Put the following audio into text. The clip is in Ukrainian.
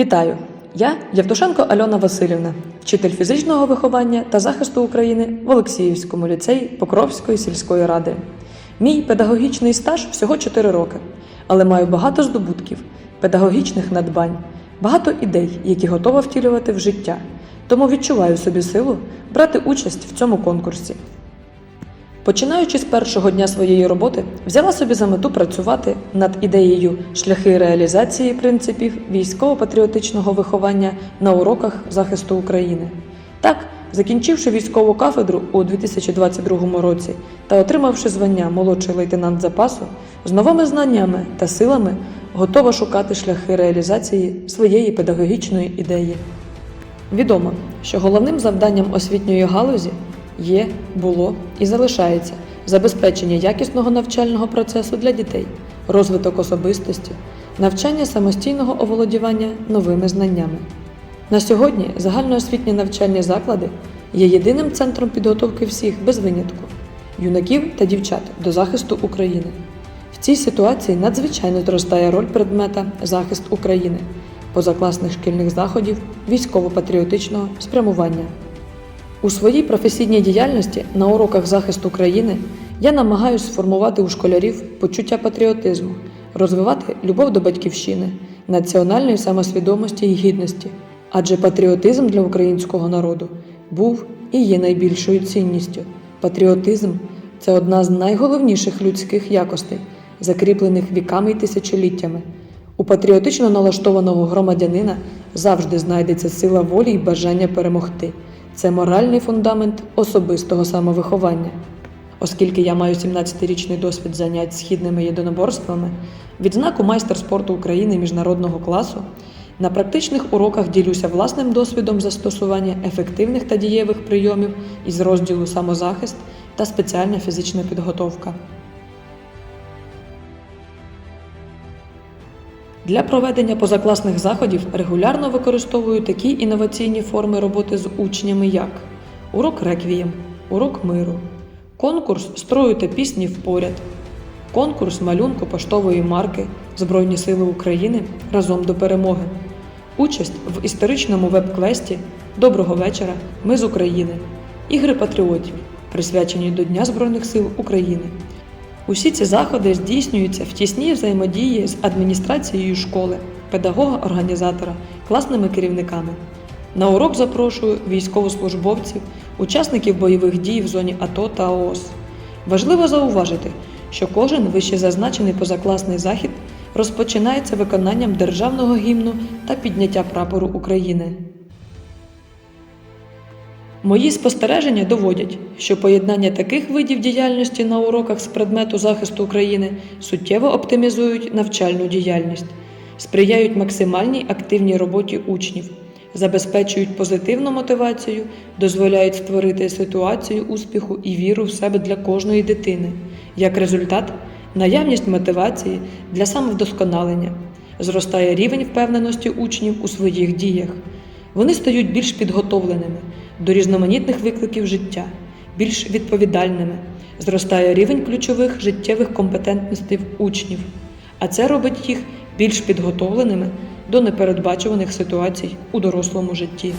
Вітаю! Я Євтушенко Альона Васильівна, вчитель фізичного виховання та захисту України в Олексіївському ліцеї Покровської сільської ради. Мій педагогічний стаж всього 4 роки, але маю багато здобутків, педагогічних надбань, багато ідей, які готова втілювати в життя. Тому відчуваю собі силу брати участь в цьому конкурсі. Починаючи з першого дня своєї роботи, взяла собі за мету працювати над ідеєю шляхи реалізації принципів військово-патріотичного виховання на уроках захисту України. Так, закінчивши військову кафедру у 2022 році та отримавши звання молодший лейтенант запасу, з новими знаннями та силами готова шукати шляхи реалізації своєї педагогічної ідеї. Відомо, що головним завданням освітньої галузі є, було і залишається забезпечення якісного навчального процесу для дітей, розвиток особистості, навчання самостійного оволодівання новими знаннями. На сьогодні загальноосвітні навчальні заклади є єдиним центром підготовки всіх без винятку юнаків та дівчат до захисту України. В цій ситуації надзвичайно зростає роль предмета захист України, позакласних шкільних заходів військово-патріотичного спрямування. У своїй професійній діяльності на уроках захисту країни я намагаюся сформувати у школярів почуття патріотизму, розвивати любов до батьківщини, національної самосвідомості і гідності. Адже патріотизм для українського народу був і є найбільшою цінністю. Патріотизм це одна з найголовніших людських якостей, закріплених віками й тисячоліттями. У патріотично налаштованого громадянина завжди знайдеться сила волі й бажання перемогти. Це моральний фундамент особистого самовиховання. Оскільки я маю 17-річний досвід занять східними єдиноборствами, відзнаку майстер спорту України міжнародного класу, на практичних уроках ділюся власним досвідом застосування ефективних та дієвих прийомів із розділу самозахист та спеціальна фізична підготовка. Для проведення позакласних заходів регулярно використовую такі інноваційні форми роботи з учнями, як урок реквієм, урок миру, конкурс строю та пісні впоряд, конкурс малюнку поштової марки Збройні Сили України разом до перемоги, участь в історичному веб-квесті Доброго вечора! Ми з України, ігри патріотів, присвячені до Дня Збройних сил України. Усі ці заходи здійснюються в тісній взаємодії з адміністрацією школи, педагога-організатора, класними керівниками. На урок запрошую військовослужбовців, учасників бойових дій в зоні АТО та ООС. Важливо зауважити, що кожен вищезазначений позакласний захід розпочинається виконанням державного гімну та підняття прапору України. Мої спостереження доводять, що поєднання таких видів діяльності на уроках з предмету захисту України суттєво оптимізують навчальну діяльність, сприяють максимальній активній роботі учнів, забезпечують позитивну мотивацію, дозволяють створити ситуацію успіху і віру в себе для кожної дитини. Як результат, наявність мотивації для самовдосконалення, зростає рівень впевненості учнів у своїх діях. Вони стають більш підготовленими до різноманітних викликів життя, більш відповідальними, зростає рівень ключових життєвих компетентностей учнів, а це робить їх більш підготовленими до непередбачуваних ситуацій у дорослому житті.